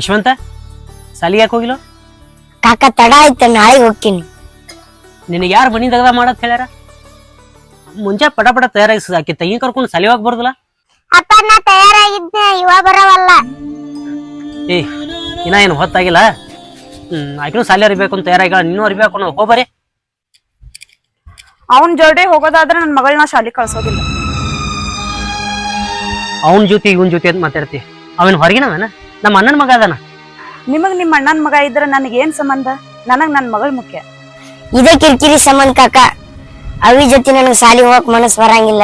ಯಶವಂತ ಸಾಲಿ ಯಾಕೆ ಹೋಗಿಲ್ಲ? ಕಾಕ ತಡ ಆಯ್ತ ನಾಳೆ ಹೋಗ್ತೀನಿ. ನಿನಗೆ ಯಾರು ಮನಿ ತೆಗ್ದ ಮಾಡತ್ ಹೇಳ್ಯಾರ? ಮುಂಜಾ ಪಟ ಪಟ ತಯಾರಾಗಿ ಆಕಿ ತಂಗಿ ಕರ್ಕೊಂಡು ಸಾಲಿ ಹೋಗಿ ಬರ್ದಲ್ಲ ಅಪ್ಪ ನಾ ತಯಾರಾಗಿದ್ದೆ ಇವ ಬರವಲ್ಲ. ಏ ಇನ್ನ ಏನು ಹೊತ್ತಾಗಿಲ್ಲ? ಹ್ಮ್ ಆಕಿನೂ ಸಾಲಿ ಅರಿಬೇಕು ಅಂತ ತಯಾರಾಗಿಲ್ಲ ನೀನು ಅರಿಬೇಕು ಅನ್ನೋ ಹೋಗ್ಬರಿ ಅವನ್ ಜೋಡಿ ಹೋಗೋದಾದ್ರೆ ನನ್ನ ಮಗಳನ್ನ ಶಾಲಿ ಕಳ್ಸೋದಿಲ್ಲ. ಅವನ ಜೊತೆ ಇವನ್ ಜೊತೆ ಅಂತ ಮಾತಾಡ್ತಿ. ಅವನ್ ಹೊರಗಿನವನ? ನಮ್ಮ ಅಣ್ಣನ ಮಗ ಅದಾನ. ನಿಮಗ್ ನಿಮ್ ಅಣ್ಣನ್ ಮಗ ಇದ್ರ ನನಗೆ ಏನ್ ಸಂಬಂಧ? ನನಗ್ ನನ್ ಮಗಳ ಮುಖ್ಯ. ಇದೇ ಕಿರಿಕಿರಿ ಸಂಬಂಧ ಕಾಕ. ಅವಿ ಜೊತೆ ನನಗ್ ಸಾಲಿ ಹೋಗಕ್ ಮನಸ್ ಬರಂಗಿಲ್ಲ.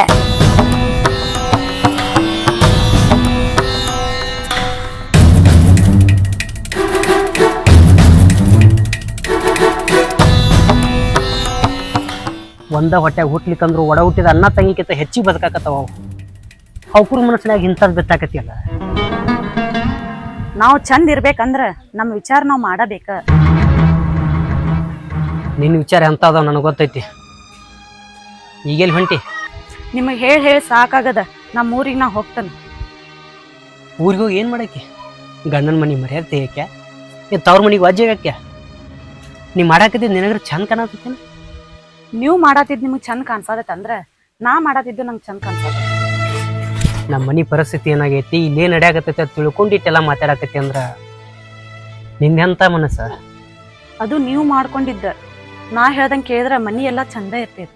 ಒಂದ ಹೊಟ್ಯಾಗ ಹುಟ್ಲಿಕ್ಕಂದ್ರು ಒಡ ಹುಟ್ಟಿದ ಅನ್ನ ತಂಗಿಕಿಂತ ಹೆಚ್ಚಿಗೆ ಬದುಕಾಕತ್ತಾವ ಅವ್ರ ಅವ್ಕುರ್ ಮನಸ್ಸಿನಾಗ ಇಂಥದ್ದು ಬೆತ್ತಾಕತಿಯಲ್ಲ ನಾವ್ ಚಂದ ಇರ್ಬೇಕಂದ್ರ ನಮ್ಮ ವಿಚಾರ ನಾವು ಮಾಡಬೇಕ. ನಿನ್ನ ವಿಚಾರ ಎಂತ ಅದಾವ ನನಗೆ ಗೊತ್ತೈತಿ. ಈಗೆಲ್ಲಿ ಹೊಂಟಿ. ನಿಮಗೆ ಹೇಳಿ ಹೇಳಿ ಸಾಕಾಗದ ನಮ್ಮ ಊರಿಗೆ ನಾ ಹೋಗ್ತೇನೆ. ಊರಿಗೆ ಹೋಗಿ ಏನು ಮಾಡಕ್ಕೆ? ಗಂಡನ ಮನೆ ಮರ್ಯಾದೆ ತೆಗಿಯಕ್ಕೆ? ಏ ತವ್ರ ಮನೆಗೆ ವಾಜ್ಯಾಗಕ್ಕೆ ನೀ ಮಾಡಾಕತ್ತಿದ್ದು ನಿನಗ್ರ ಚಂದ ಕಾಣತ್ತೇನೆ ನೀವು ಮಾಡಾತಿದ್ ನಿಮಗೆ ಚಂದ ಕಾಣ್ಸದತ್ ತಂದ್ರೆ ನಾ ಮಾಡಾತಿದ್ದು ನಂಗೆ ಚಂದ ಕಾಣ್ಸದ ನಮ್ಮ ಮನೆ ಪರಿಸ್ಥಿತಿ ಏನಾಗೈತಿ ಇಲ್ಲೇ ನಡೆಯಾಕತ್ತೈತಿ ಅಂತ ತಿಳ್ಕೊಂಡಿಟ್ಟೆಲ್ಲ ಮಾತಾಡಕತ್ತಿ ಅಂದ್ರ ನಿಂದೆಂತ ಮನಸ್ಸ? ಅದು ನೀವು ಮಾಡ್ಕೊಂಡಿದ್ದ. ನಾ ಹೇಳ್ದಂಗೆ ಕೇಳಿದ್ರೆ ಮನಿ ಎಲ್ಲ ಚಂದ ಇರ್ತೈತಿ.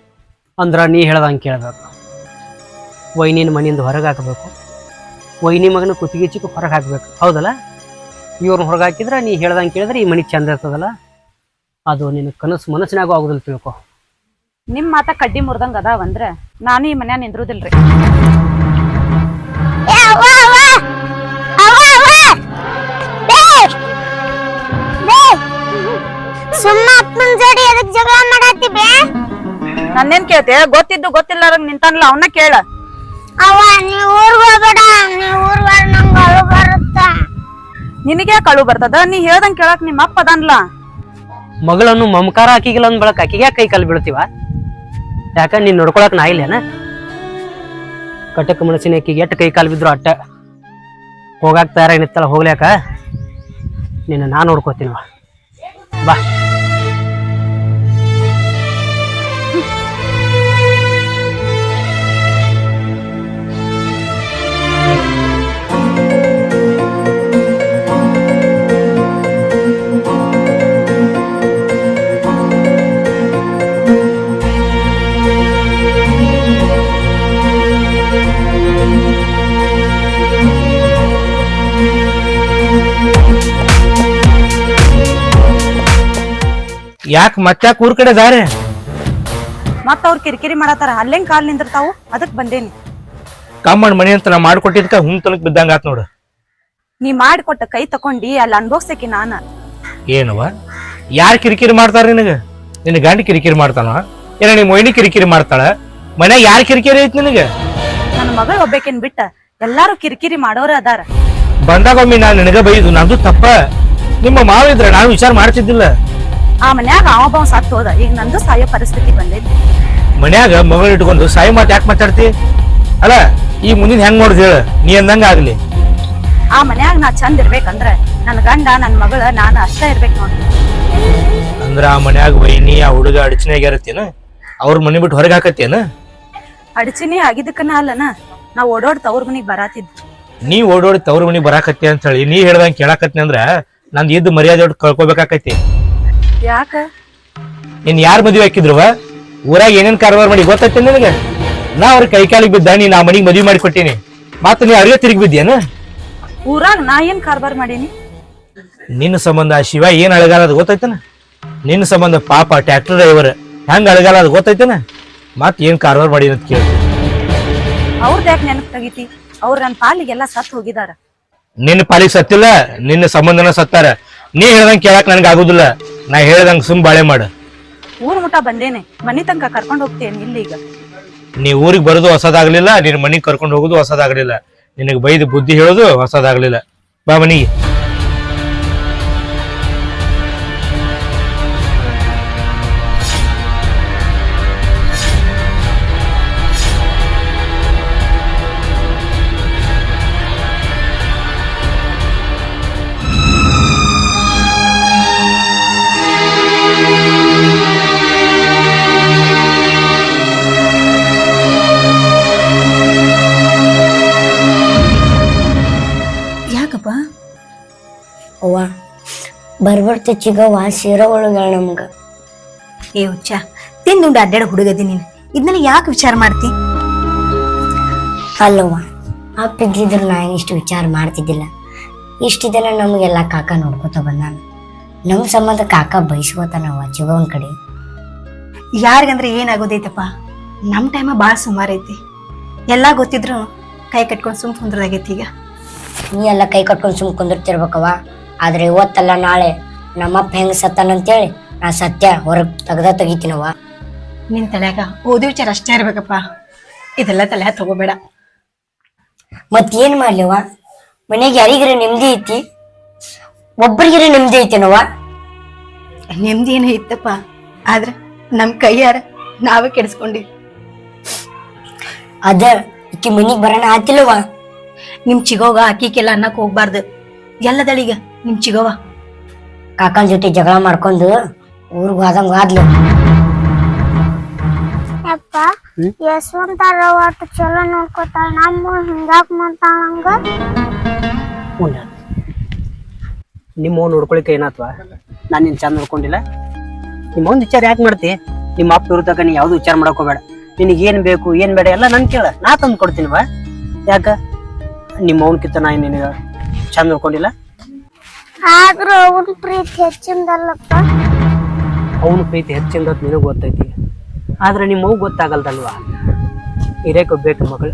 ಅಂದ್ರ ನೀ ಹೇಳ್ದಂಗೆ ಕೇಳ್ಬೇಕು. ವೈನಿನ ಮನೆಯಿಂದ ಹೊರಗೆ ಹಾಕಬೇಕು. ವೈನಿ ಮಗನ ಕುತ್ತಿಗೆ ಚಿಕ್ಕ ಹೊರಗೆ ಹಾಕ್ಬೇಕು. ಹೌದಲ್ಲ? ಇವ್ರನ್ನ ಹೊರಗೆ ಹಾಕಿದ್ರೆ ನೀ ಹೇಳ್ದಂಗೆ ಕೇಳಿದ್ರೆ ಈ ಮನೆ ಚಂದ ಇರ್ತದಲ್ಲ? ಅದು ನಿನ್ನ ಕನಸು ಮನಸ್ಸಿನಾಗೂ ಆಗೋದಿಲ್ಲ ತಿಳ್ಕೊ. ನಿಮ್ಮ ಮಾತ ಕಡ್ಡಿ ಮುರ್ದಂಗೆ ಅದಾವಂದ್ರೆ ನಾನು ಈ ಮನ್ಯಾಗ ನಿಂದ್ರುದಿಲ್ರಿ. ನನ್ನೇನ್ ಕೇಳ್ತೆ ಗೊತ್ತಿದ್ದು ಗೊತ್ತಿಲ್ಲಾರಂಗ್ ನಿಂತಾನಲ್ಲ ಅವನ್ನ ಕೇಳ. ಅವ್ವ ನೀ ಊರ್ಗ್ ಹೋಗ್ಬೇಡ ನೀ ಊರ್ ಬೇಡ ನಂಗ ಅಳು ಬರುತ್ತ. ನಿನಗೆ ಕಳು ಬರ್ತದ? ನೀ ಹೇಳ್ದಂಗ್ ಕೇಳಕ್ ನಿಮ್ಮ ಅಪ್ಪ ಅದನ್ಲ. ಮಗಳನ್ನು ಮಮಕಾರ ಹಾಕಿಗಿಲ್ಲ ಅಂದ್ ಬಳಕ ಆಕಿಗೆ ಕೈ ಕಾಲು ಬೀಳ್ತೀವ? ಯಾಕ ನೀನ್ ನೋಡ್ಕೊಳಕ್ ನಾ ಇಲ್ಲೇನ? ಕಟಕ್ ಮನಸ್ಸಿನ ಆಕಿಗೆ ಕೈ ಕಾಲು ಬಿದ್ರು ಅಟ್ಟ. ಹೋಗಾಕ ತಯಾರಾಗಿ ನಿತ್ತಲ್ಲ ಹೋಗ್ಲಾಕ ನಿನ್ನ ನಾ ನೋಡ್ಕೋತೀನವ ಬಾ. ಯಾಕೆ ಮತ್ತೆ ಊರ್ ಕಡೆ ದಾರೆ? ಮತ್ತ ಅವ್ರ ಕಿರಿಕಿರಿ ಮಾಡತಾರ ಅಲ್ಲೇನ್ ಕಾಲ್ ನಿಂದಿರ್ತಾವು? ಅದಕ್ ಬಂದೇನಿ. ಕಾಮಣ್ಣ ಮನಿ ಅಂತ ನಾ ಮಾಡ್ಕೊಟ್ಟಿದ್ಕ ಹುಣ್ ತನಕ ಬಿದ್ದಂಗ ಆತ್ ನೋಡು. ನೀ ಮಾಡಿಕೊಟ್ಟ ಕೈ ತಕೊಂಡಿ ಅಲ್ಲಿ ಅನ್ಭೋಗ್ಸಕಿ ನಾನ. ಏನವ ಯಾರ್ ಕಿರಿಕಿರಿ ಮಾಡ್ತಾರ ನಿನಗ? ನಿನ್ನ ಗಂಡ ಕಿರಿಕಿರಿ ಮಾಡ್ತಾನ? ಏನ ನಿಮ್ಮ ಮೊಯ್ನಿ ಕಿರಿಕಿರಿ ಮಾಡ್ತಾಳ? ಮನ್ಯಾಗ ಯಾರ್ ಕಿರಿಕಿರಿ ಐತಿ ನಿನಗ? ನನ್ನ ಮಗಳು ಒಬ್ಬೇಕೇನ್ ಬಿಟ್ಟ ಎಲ್ಲಾರು ಕಿರಿಕಿರಿ ಮಾಡೋರ ಅದಾರ. ಬಂದಾಗೊಮ್ಮೆ ನಾನ್ ನಿನಗ ಬೈದು ನಂದು ತಪ್ಪ. ನಿಮ್ಮ ಮಾವ ಇದ್ರ ನಾನು ವಿಚಾರ ಮಾಡ್ತಿದ್ದಿಲ್ಲ. ಆ ಮನ್ಯಾಗ ಅವ ಸತ್ತು ಹೋದ. ಈಗ ನಂದು ಸಾಯೋ ಪರಿಸ್ಥಿತಿ ಬಂದೈತಿ. ಮನ್ಯಾಗ ಮಗಳು ಇಟ್ಕೊಂಡು ಸಾಯ ಮಾತು ಯಾಕೆ ಮಾತಾಡ್ತಿ? ಅಲ್ಲ ಈ ಮುಂದಿನ ಹೆಂಗ್ ನೋಡ್ದು ಹೇಳ. ನೀ ಅಂದಂಗ ಆಗ್ಲಿ. ಆ ಮನ್ಯಾಗ ನಾ ಚಂದ ಇರ್ಬೇಕಂದ್ರ ನನ್ನ ಗಂಡ ನನ್ನ ಮಗಳ ನಾನು ಅಷ್ಟ ಇರ್ಬೇಕು ನೋಡ್ರಿ ಅಂದ್ರ ಆ ಮನ್ಯಾಗ ವೈನಿ ಆ ಹುಡುಗ ಅಡಚಣೆಗೆ ಇರತ್ತೇನ ಅವ್ರ ಮನೆ ಬಿಟ್ಟು ಹೊರಗೆ ಹಾಕತ್ತೇನ? ಅಡಚಿನಿ ಆಗಿದ್ದಕ್ಕನ ಅಲ್ಲನ ನಾ ಓಡೋಡ್ ತವ್ರ ಮನಿಗೆ ಬರಾತಿದ್ವಿ. ನೀ ಓಡೋಡಿ ತವ್ರ ಮನಿಗೆ ಬರಾಕತ್ತಿ ಅಂತ ಹೇಳಿ ನೀ ಹೇಳ್ದಂಗ ಕೇಳಾಕತ್ತಿ ಅಂದ್ರ ನಂದ್ ಇದ್ದ ಮರ್ಯಾದೆ ಒಟ್ಟು ಕಳ್ಕೊಬೇಕಾಕೈತಿ ಯಾಕ? ನೀನ್ ಯಾರ್ ಮದ್ವೆ ಹಾಕಿದ್ರುವ ಊರಾಗ ಏನೇನ್ ಕಾರವಾರ ಮಾಡಿ ಗೊತ್ತೈತಿ ನಿನಗೆ? ನಾ ಅವ್ರ ಕೈ ಕಾಲಿಗೆ ಬಿದ್ದ ನೀ ಆ ಮನಿಗೆ ಮದ್ವಿ ಮಾಡಿ ಕೊಟ್ಟಿನಿ. ಮಾತು ನೀ ಅರಿಯ ತಿರುಗಿ ಬಿದ್ದೇನ ಊರಾಗ ನಾ ಏನ್ ಕಾರ್ಬಾರ್ ಮಾಡೀನಿ? ನಿನ್ನ ಸಂಬಂಧ ಆ ಶಿವ ಏನ್ ಅಳಗಾಲ ಅದು ಗೊತ್ತೈತನ ನಿನ್ನ ಸಂಬಂಧ ಪಾಪ ಟ್ರ್ಯಾಕ್ಟರ್ ಡ್ರೈವರ್ ಹೆಂಗ್ ಅಳಗಾಲ ಅದು ಗೊತ್ತೈತನ ಮತ್ ಏನ್ ಕಾರವಾರ ಮಾಡಿ ಅಂತ ಕೇಳ ಅವ್ರದ್ ಯಾಕೆ ನೆನಪು ತೆಗಿತಿ? ಅವ್ರ ನನ್ ಪಾಲಿಗೆಲ್ಲ ಸತ್ ಹೋಗಿದಾರ. ನಿನ್ನ ಪಾಲಿಗೆ ಸತ್ತಿಲ್ಲ ನಿನ್ನ ಸಂಬಂಧನ ಸತ್ತಾರ. ನೀ ಹೇಳ್ದಂಗ್ ಕೇಳಕ್ ನನಗೆ ಆಗುದಿಲ್ಲ. ನಾ ಹೇಳ್ದಂಗ ಸುಮ್ ಬಾಳೆ ಮಾಡ. ಊರ್ ಮುಟ ಬಂದೇನೆ ಮನಿ ತನಕ ಕರ್ಕೊಂಡ್ ಹೋಗ್ತೇನೆ ಇಲ್ಲಿ ಈಗ ನೀ ಊರಿಗೆ ಬರೋದು ಹೊಸದಾಗ್ಲಿಲ್ಲ ನಿನ್ ಮನಿಗ್ ಕರ್ಕೊಂಡು ಹೋಗೋದು ಹೊಸದಾಗ್ಲಿಲ್ಲ. ನಿನಗೆ ಬೈದು ಬುದ್ಧಿ ಹೇಳೋದು ಹೊಸದಾಗ್ಲಿಲ್ಲ. ಬಾ ಮನಿಗೆ. ಬರ್ಬರ್ತ ಚಿಗವ್ವ ಸೀರೆ ಒಳಗಳ ನಮ್ಗ. ಏ ಹುಚ್ಚ ತಿಂದುಂಡು ಅಡ್ಡಾಡ ಹುಡುಗದಿ ನೀನು. ಇದನ್ನ ಯಾಕೆ ವಿಚಾರ ಮಾಡ್ತಿ? ಅಲ್ಲವ್ವ ಅಪ್ಪ ಇದ್ದಿದ್ರು ನಾ ಇಷ್ಟು ವಿಚಾರ ಮಾಡ್ತಿದ್ದಿಲ್ಲ. ಇಷ್ಟು ದಿನ ನಮಗೆಲ್ಲ ಕಾಕ ನೋಡ್ಕೋತ ಬಂದಾನ. ನಮ್ಮ ಸಂಬಂಧ ಕಾಕ ಬಯಸ್ಕೋತಾನವ್ವ ಚಿಗವನ್ ಕಡೆ. ಯಾರಿಗಂದ್ರೆ ಏನಾಗೋದೈತಪ್ಪ? ನಮ್ಮ ಟೈಮ ಭಾಳ ಸುಮಾರು ಐತಿ ಎಲ್ಲ ಗೊತ್ತಿದ್ರು ಕೈ ಕಟ್ಕೊಂಡು ಸುಮ್ ಕುಂದ್ರದಾಗೈತಿ ಈಗ. ನೀ ಎಲ್ಲ ಕೈ ಕಟ್ಕೊಂಡು ಸುಮ್ ಕುಂದಿರ್ತಿರ್ಬೇಕವ್ವ. ಆದ್ರೆ ಇವತ್ತಲ್ಲ ನಾಳೆ ನಮ್ಮಪ್ಪ ಹೆಂಗ್ ಸತ್ತಾನಂತೇಳಿ ನಾ ಸತ್ಯ ಹೊರಗ್ ತೆಗ್ದ ತೆಗಿತೀನವ್ವ. ನಿನ್ ತಲ್ಯಾಗ ಓದಿ ವಿಚಾರ ಅಷ್ಟೇ ಇರ್ಬೇಕಪ್ಪ. ಇದೆಲ್ಲ ತಲೆ ತಗೋಬೇಡ. ಮತ್ ಏನ್ ಮಾಡ್ಲಿವ ಮನೆಗೆ ಯಾರಿಗಿರ ನೆಮ್ಮದಿ ಐತಿ? ಒಬ್ಬರಿಗಿರ ನೆಮ್ಮದಿ ಐತೇನವ್ವ? ನೆಮ್ಮದಿ ಏನೋ ಇತ್ತಪ್ಪ. ಆದ್ರೆ ನಮ್ ಕೈಯಾರ ನಾವೇ ಕೆಡಿಸ್ಕೊಂಡಿ ಅದ ಈಕಿ ಮನಿಗ್ ಬರೋಣ ಆತಿಲ್ಲವ್ವ. ನಿಮ್ ಚಿಗೋಗ ಆಕಿಕೆಲ್ಲ ಅನ್ನಕ್ ಹೋಗ್ಬಾರ್ದು. ಎಲ್ಲದಳಿಗ ನಿಮ್ ಚಿಗವ ಕಾಕನ್ ಜೊತೆ ಜಗಳ ಮಾಡ್ಕೊಂಡು ಊರ್ಗ್ ಆದಂಗ ಆದ್ಲು. ಯಪ್ಪ ಯಶವಂತ ಒಟ್ಟು ಚಲೋ ನೋಡ್ಕೊತಾಳ ನಮ್ಮ ಹಿಂಗಾಕ್ ಮಾಡ್ತಾಳ ಹಂಗ? ಉಂಡ ನಿಮ್ಮ ನೋಡ್ಕೊಳಿಕ್ಕೆ ಏನಾತ್ವ? ನಾನು ನಿನ್ ಚಂದ ನೋಡ್ಕೊಂಡಿಲ್ಲ? ನಿಮ್ಮ ಒಂದು ವಿಚಾರ ಯಾಕೆ ಮಾಡ್ತಿ? ನಿಮ್ಮ ಅಪ್ಪ ಇರ್ತಕ್ಕ ನೀ ಯಾವ್ದು ವಿಚಾರ ಮಾಡಕ್ ಹೋಗ್ಬೇಡ. ನಿನಗೆ ಏನ್ ಬೇಕು ಏನ್ ಬೇಡ ಎಲ್ಲ ನನ್ ಕೇಳ. ನಾ ತಂದು ಕೊಡ್ತೀನಿ ಬಾ ಯಾಕ? ನಿಮ್ಮ ಕಿತ್ತ ನಾ ನಿನಗ ಚಂದ ನೋಡ್ಕೊಂಡಿಲ್ಲ? ಆದ್ರೂ ಅವನ ಪ್ರೀತಿ ಹೆಚ್ಚಿಂದಲ್ಲಪ್ಪ. ಅವನ ಪ್ರೀತಿ ಹೆಚ್ಚಿಂದ ನಿನಗೆ ಗೊತ್ತೈತಿ. ಆದ್ರೆ ನಿಮ್ಮ ಮಗು ಗೊತ್ತಾಗಲ್ದಲ್ವಾ? ಹಿರೇಕೊಬ್ಬೇಕು ಮಗಳು.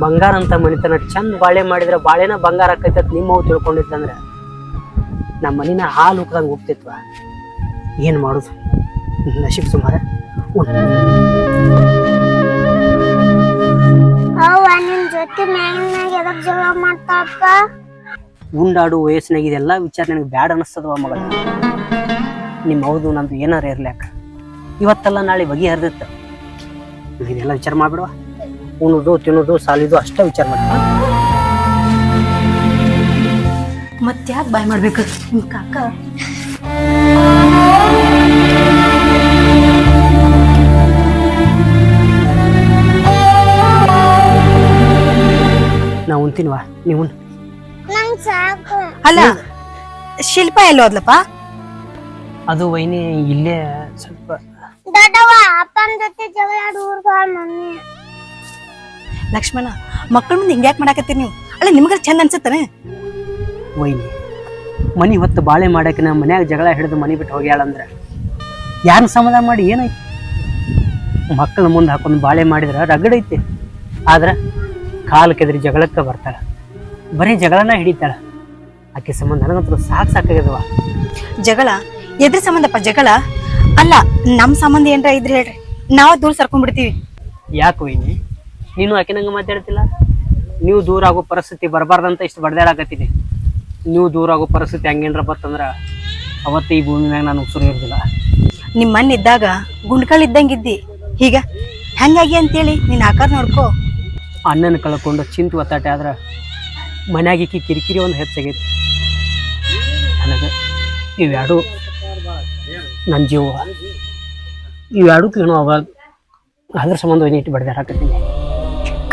ಬಂಗಾರ ಅಂತ ಮನಿತನ ಚಂದ ಬಾಳೆ ಮಾಡಿದ್ರೆ ಬಾಳೆನ ಬಂಗಾರ ಆಕೈತೆ ಅಂತ ನಿಮ್ಮ ತಿಳ್ಕೊಂಡಿದ್ದಂದ್ರೆ ತಿಳ್ಕೊಂಡಿತ್ತಂದ್ರೆ ನಮ್ಮ ಮನಿನ ಹಾಲು ಉಕ್ದಂಗೆ ಹೋಗ್ತಿತ್ವ ಏನು ಮಾಡೋದು? ನಶೀಬ್ ಸುಮಾರ. ಅವ್ವ ನಿನ್ ಜೊತೆ ಮ್ಯಾಗಿನಾಗ ಎದಕ್ ಜಗಳ ಮಾಡ್ತಾಳಪ್ಪ ಉಂಡಾಡು ವಯಸ್ಸಿನಾಗ ಇದೆಲ್ಲ ವಿಚಾರ ನನಗೆ ಬ್ಯಾಡ ಅನ್ನಿಸ್ತದವ ಮಗಳ. ನಿಮ್ಮ ಹೌದು ನಂದು ಏನಾರ ಇರ್ಲಾಕ ಇವತ್ತಲ್ಲ ನಾಳೆ ಬಗೆಹರಿದಿತ್ತು ಇದೆಲ್ಲ ವಿಚಾರ ಮಾಡ್ಬಿಡುವ. ಉಣ್ಣೋದು ತಿನ್ನೋದು ಸಾಲಿದು ಅಷ್ಟೇ ವಿಚಾರ ಮಾಡ್ತಾ ಯಾಕೆ ಬಾಯ್ ಮಾಡ್ಬೇಕು? ನಿಮ್ ಕಾಕ? ನಾವು ಉಣ್ತೀನಿವ? ನೀವು ಅಲ್ಲ ಶಿಲ್ಪ ಎಲ್ಲೋ ಹೋದ್ಲಪ್ಪ? ಅದು ವೈನಿ ಇಲ್ಲೇ ಸ್ವಲ್ಪ ದೊಡ್ಡವ ಅಪ್ಪನ ಜೊತೆ ಜಗಳ ಆಡಿ ಊರ್ಗ್ ಹೋಳ ಮಮ್ಮಿ. ಲಕ್ಷ್ಮಣ ಮಕ್ಕಳ ಮುಂದೆ ಹಿಂಗ್ಯಾಕ್ ಮಾಡಾಕತ್ತೀರಿ ನೀವು? ಅಲ್ಲ ನಿಮ್ಗಾರ ಚಂದ ಅನ್ಸತ್ತಾನೆ? ವೈನಿ ಮನಿ ಹೊತ್ತು ಬಾಳೆ ಮಾಡಕ್ಕೆ ನಮ್ಮ ಮನ್ಯಾಗ ಜಗಳ ಹಿಡಿದು ಮನಿ ಬಿಟ್ಟು ಹೋಗ್ಯಾಳಂದ್ರೆ ಯಾರನ್ನ ಸಮಾಧಾನ ಮಾಡಿ ಏನೈತಿ ಮಕ್ಕಳ ಮುಂದೆ ಹಾಕೊಂಡು ಬಾಳೆ ಮಾಡಿದ್ರೆ ರಗಡೈತಿ ಆದ್ರೆ ಕಾಲು ಕೆದರಿ ಜಗಳಕ್ಕೆ ಬರ್ತಾಳ. ಬರೀ ಜಗಳನ ಹಿಡಿತಾಳ. ಆಕೆ ಸಂಬಂಧ ನನಗಂತೂ ಸಾಕು ಸಾಕಾಗ್ಯದವ. ಜಗಳ ಎದ್ರ ಸಂಬಂಧಪ್ಪ ಜಗಳ. ಅಲ್ಲ ನಮ್ಮ ಸಂಬಂಧ ಏನ್ರ ಇದ್ರೆ ಹೇಳ್ರಿ. ನಾವು ದೂರ ಸರ್ಕೊಂಡ್ಬಿಡ್ತೀವಿ ಯಾಕೆ ವೈನಿ? ನೀನು ಆಕಿನಂಗೆ ಮಾತಾಡ್ತಿಲ್ಲ? ನೀವು ದೂರ ಆಗೋ ಪರಿಸ್ಥಿತಿ ಬರಬಾರ್ದಂತ ಇಷ್ಟು ಬಡ್ದಾಡಕತ್ತೀನಿ. ನೀವು ದೂರ ಆಗೋ ಪರಿಸ್ಥಿತಿ ಹಂಗೇನ್ರ ಬತ್ತಂದ್ರ ಅವತ್ತು ಈ ಭೂಮಿ ಮ್ಯಾಗ ನಾನು ಉಸಿರು ಇರೋದಿಲ್ಲ ನಿಮ್ಮ ಮನೆ ಇದ್ದಾಗ ಗುಂಡ್ಕಲ್ ಇದ್ದಂಗಿದ್ದಿ. ಈಗ ಹೆಂಗಾಗಿ ಅಂತೇಳಿ ನಿನ್ನ ಆಕಾರ ನೋಡ್ಕೋ. ಅಣ್ಣನ ಕಳ್ಕೊಂಡು ಚಿಂತೆ ಒತ್ತಾಟೆ ಆದ್ರೆ ಮನ್ಯಾಗ ಈಕಿ ಕಿರಿಕಿರಿ ಒಂದು ಹೆಚ್ಚಾಗೈತಿ ನನಗೆ ಇವೆರಡು ನನ್ನ ಜೀವ ಇವೆರಡು ಏನೋ ಅವಾಗ ಅದ್ರ ಸಂಬಂಧ ನೀಟ್ ಬಡ್ದಾಡಕತ್ತೀನಿ